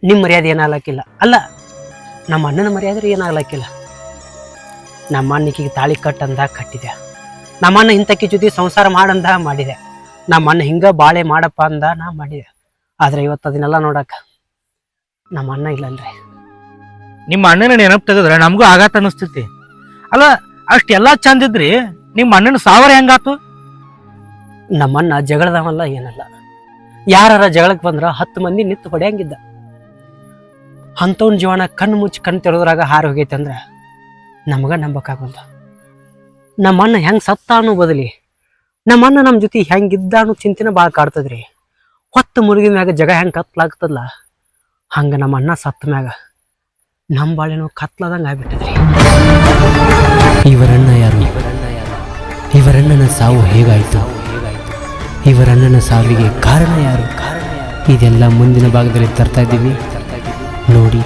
ನಿಮ್ಮ ಮರ್ಯಾದೆ ಏನಾಗ್ಲಕ್ಕಿಲ್ಲ. ಅಲ್ಲ, ನಮ್ಮ ಅಣ್ಣನ ಮರ್ಯಾದೆ ಏನಾಗ್ಲಕ್ಕಿಲ್ಲ. ನಮ್ಮ ಅಣ್ಣಕಿಗೆ ತಾಳಿ ಕಟ್ಟಂದ ಕಟ್ಟಿದೆ ನಮ್ಮ ಅಣ್ಣ ಇಂಥಕ್ಕಿ ಜೊತೆ ಸಂಸಾರ ಮಾಡಂದ ಮಾಡಿದೆ ನಮ್ಮ ಅಣ್ಣ ಹಿಂಗೆ ಬಾಳೆ ಮಾಡಪ್ಪ ಅಂದ ನಾ ಮಾಡಿದೆ. ಆದರೆ ಇವತ್ತು ಅದನ್ನೆಲ್ಲ ನೋಡಕ್ಕ ನಮ್ಮ ಅಣ್ಣ ಇಲ್ಲಲ್ರಿ. ನಿಮ್ಮ ಅಣ್ಣನ ನೆನಪು ತೆಗೆದ್ರೆ ನಮಗೂ ಆಘಾತ ಅನಿಸ್ತೈತಿ ಅಲ್ಲ ಅಷ್ಟೆಲ್ಲ ಚಂದಿದ್ರಿ ನಿಮ್ಮ ಅಣ್ಣನ ಸಾವರ ಹೆಂಗಾತು? ನಮ್ಮನ್ನ ಜಗಳದವಲ್ಲ ಏನಲ್ಲ. ಯಾರ ಜಗಳಕ್ಕೆ ಬಂದ್ರ ಹತ್ತು ಮಂದಿ ನಿತ್ತು ಹೊಡೆಯಂಗಿದ್ದ. ಅಂಥವ್ನ ಜೀವನ ಕಣ್ಣು ಮುಚ್ಚಿ ಕಣ್ಣು ತೆರೆದ್ರಾಗ ಹಾರಿ ಹೋಗೈತೆ ಅಂದ್ರ ನಮಗ ನಂಬಕ್ಕಾಗಲ್ಲ ನಮ್ಮನ್ನ ಹೆಂಗ್ ಸತ್ತ ಅನ್ನೋ ಬದಲಿ ನಮ್ಮನ್ನ ನಮ್ಮ ಜೊತೆ ಹೆಂಗಿದ್ದ ಅನ್ನೋ ಚಿಂತೆನ ಭಾಳ ಕಾಡ್ತದ್ರಿ. ಹೊತ್ತು ಮುರುಗಿದ ಮ್ಯಾಗ ಜಗ ಹೆಂಗ್ ಕತ್ಲಾಗ್ತದಲ್ಲ ಹಂಗ ನಮ್ಮ ಅಣ್ಣ ಸತ್ತ ಮ್ಯಾಗ ನಮ್ಮ ಬಾಳೆನೋ ಕತ್ಲದಂಗ ಆಗ್ಬಿಟ್ಟದ್ರಿ. ಇವರಣ್ಣ ಯಾರು? ಇವರಣ್ಣನ ಸಾವು ಹೇಗಾಯಿತು? ಇವರಣ್ಣನ ಸಾವಿಗೆ ಕಾರಣ ಯಾರು? ಇದೆಲ್ಲ ಮುಂದಿನ ಭಾಗದಲ್ಲಿ ತರ್ತಾ ಇದ್ದೀವಿ. ನೋಡಿ.